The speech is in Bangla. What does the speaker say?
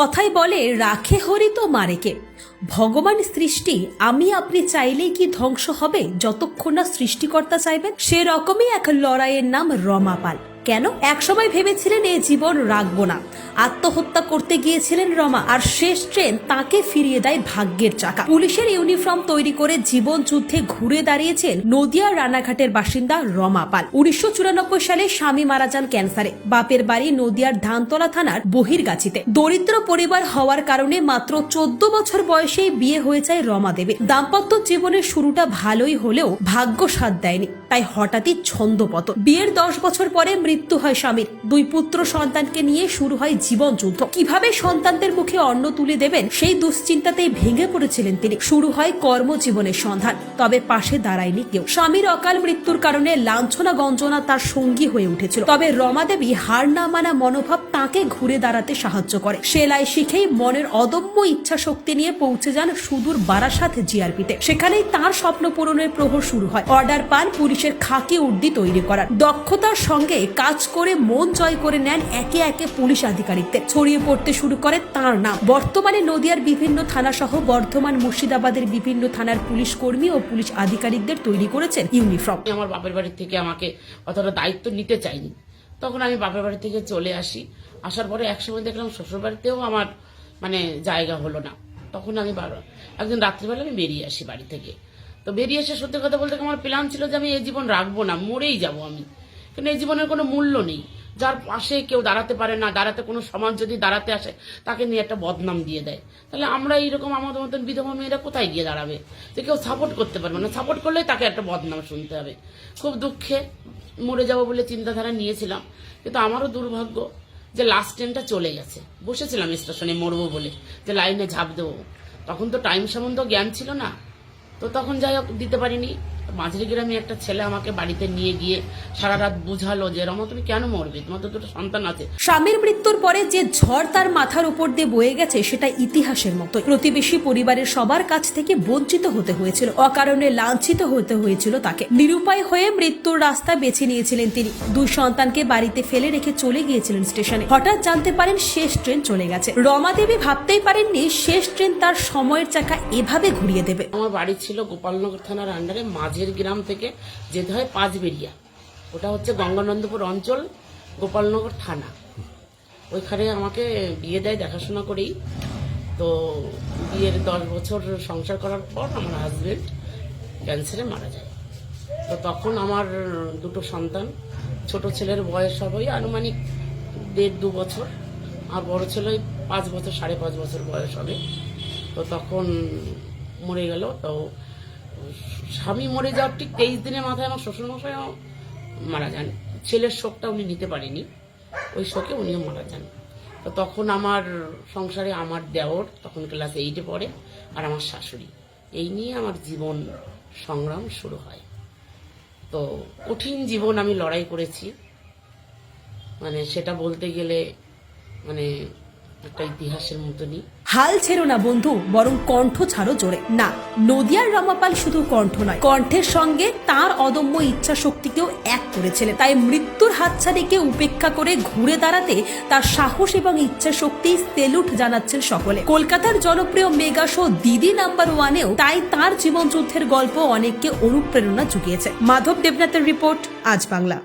কথাই বলে, রাখে হরি তো মারেকে ভগবান সৃষ্টি, আমি আপনি চাইলেই কি ধ্বংস হবে? যতক্ষণ না সৃষ্টিকর্তা চাইবেন? সেরকমই এক লড়াইয়ের নাম রমাপাল। কেন? একসময় ভেবেছিলেন এ জীবন রাখব না। আত্মহত্যা করতে গিয়েছিলেন রমা, আর শেষ ট্রেন তাকে ফিরিয়ে দেয় ভাগ্যের চাকা। পুলিশের ইউনিফর্ম তৈরি করে জীবন যুদ্ধে ঘুরে দাঁড়িয়েছেন নদিয়া রানাঘাটের বাসিন্দা রমা পাল। উনিশশো সালে স্বামী মারা যান ক্যান্সারে। বাপের বাড়ি নদিয়ার ধানতলা থানার বহিরগাছিতে। দরিদ্র পরিবার হওয়ার কারণে মাত্র চোদ্দ বছর বয়সেই বিয়ে হয়ে যায় রমা দেবী দাম্পত্য জীবনের শুরুটা ভালোই হলেও ভাগ্য সাথ দেয়নি। তাই হঠাৎই ছন্দপত বিয়ের দশ বছর পরে মৃত্যু হয় স্বামীর। দুই পুত্র সন্তানকে নিয়ে শুরু হয় জীবন যুদ্ধ। কীভাবে সন্তানদের মুখে অন্ন তুলে দেবেন, সেই দুশ্চিন্তাতেই ভেঙে পড়েছিলেন তিনি। শুরু হয় কর্মজীবনের সন্ধান, তবে পাশে দাঁড়ায়নি কেউ। স্বামীর অকাল মৃত্যুর কারণে লাঞ্ছনা গঞ্জনা তার সঙ্গী হয়ে উঠেছিল। তবে রমা দেবী হার না মানা মনোভাব তাকে ঘুরে দাঁড়াতে সাহায্য করে। সেলাই শিখেই মনের অদম্য ইচ্ছা শক্তি নিয়ে পৌঁছে যান সুদূর বারাসাত জিআরপিতে। সেখানেই তার স্বপ্ন পূরণের প্রহর শুরু হয়। অর্ডার পান পুলিশের খাকি উর্দি তৈরি করার। দক্ষতার সঙ্গে কাজ করে মন জয় করে নেন একে একে পুলিশ আধিকারিকদের। ছড়িয়ে পড়তে শুরু করে তার নাম। বর্তমানে নদিয়ার বিভিন্ন থানা সহ বর্ধমান মুর্শিদাবাদের বিভিন্ন থানার পুলিশ কর্মী ও পুলিশ আধিকারিকদের তৈরি করেছেন ইউনিফর্ম। আমার বাপের বাড়ি থেকে আমাকে অতটা দায়িত্ব নিতে চাইনি। তখন আমি বাপের বাড়ি থেকে চলে আসি। আসার পরে একসময় দেখলাম শ্বশুরবাড়িতেও আমার মানে জায়গা হলো না। তখন আমি একদিন রাত্রিবেলা আমি বেরিয়ে আসি বাড়ি থেকে। তো বেরিয়ে এসে সত্যি কথা বলতে আমার প্ল্যান ছিল যে আমি এই জীবন রাখব না, মরেই যাব আমি। কিন্তু এই জীবনের কোনো মূল্য নেই। যার পাশে কেউ দাঁড়াতে পারে না, দাঁড়াতে কোনো সমাজ যদি দাঁড়াতে আসে, তাকে নিয়ে একটা বদনাম দিয়ে দেয়। তাহলে আমরা এইরকম আমাদের মতন বিধবা মেয়েরা কোথায় গিয়ে দাঁড়াবে? যে কেউ সাপোর্ট করতে পারবে না। সাপোর্ট করলেই তাকে একটা বদনাম শুনতে হবে। খুব দুঃখে মরে যাব বলে চিন্তাধারা নিয়েছিলাম, কিন্তু আমারও দুর্ভাগ্য যে লাস্ট ট্রেনটা চলে গেছে। বসেছিলাম স্টেশনে মরবো বলে, যে লাইনে ঝাঁপ দেবো। তখন তো টাইম সম্বন্ধ জ্ঞান ছিল না। তো তখন যাই হোক, দিতে পারিনি। মাঝের গ্রামে একটা ছেলে আমাকে বাড়িতে নিয়ে গিয়ে সারা রাত বুঝালো যে রমা তুমি কেন মরবে? তোমার তো দুটো সন্তান আছে। স্বামীর মৃত্যুর পরে যে ঝড় তার মাথার উপর দিয়ে বয়ে গেছে সেটা ইতিহাসের মতো। প্রতিবেশী পরিবারের সবার কাছ থেকে বঞ্চিত হতে হয়েছিল অকারণে লাঞ্ছিত হতে হয়েছিল তাকে। নিরুপায় হয়ে মৃত্যুর রাস্তা বেছে নিয়েছিলেন তিনি। দুই সন্তানকে বাড়িতে ফেলে রেখে চলে গিয়েছিলেন স্টেশনে। হঠাৎ জানতে পারেন শেষ ট্রেন চলে গেছে। রমা দেবী ভাবতেই পারেননি শেষ ট্রেন তার সময়ের চাকা এভাবে ঘুরিয়ে দেবে। আমার বাড়ি ছিল গোপালনগর থানার আন্ডারে মাঝের গ্রাম থেকে যেতে হয় পাঁচবেরিয়া ওটা হচ্ছে গঙ্গানন্দপুর অঞ্চল, গোপালনগর থানা। ওইখানে আমাকে বিয়ে দেয়, দেখাশোনা করেই। তো বিয়ের দশ বছর সংসার করার পর আমার হাজবেন্ড ক্যান্সারে মারা যায়। তো তখন আমার দুটো সন্তান, ছোট ছেলের বয়স হবে আনুমানিক দেড় দু বছর আর বড় ছেলে পাঁচ বছর, সাড়ে পাঁচ বছর বয়স হবে। তো তখন মরে গেল, তো স্বামী মরে যাওয়ার ঠিক তেইশ দিনের মাথায় আমার শ্বশুরমশাইও মারা যান। ছেলের শোকটা উনি নিতে পারেনি। ওই শোকে উনিও মারা যান। তো তখন আমার সংসারে আমার দেওর, তখন ক্লাস এইটে পড়ে, আর আমার শাশুড়ি। এই নিয়ে আমার জীবন সংগ্রাম শুরু হয়। তো কঠিন জীবন আমি লড়াই করেছি। মানে সেটা বলতে গেলে মানে হাল ছেড়ো না বন্ধু, বরং কণ্ঠ ছাড়ো জোরে। না, নদিয়ার রমাপাল শুধু কণ্ঠ নয়, কণ্ঠের সঙ্গে তার অদম্য ইচ্ছা শক্তিকেও এক করেছিলেন। তাই মৃত্যুর হাতছানিকে উপেক্ষা করে ঘুরে দাঁড়াতে তার সাহস এবং ইচ্ছা শক্তি সেলুট জানাচ্ছেন সকলে। কলকাতার জনপ্রিয় মেগা শো দিদি নাম্বার ওয়ানেও তাই তার জীবন যুদ্ধের গল্প অনেককে অনুপ্রেরণা জুগিয়েছে। মাধব দেবনাথের রিপোর্ট, আজ বাংলা।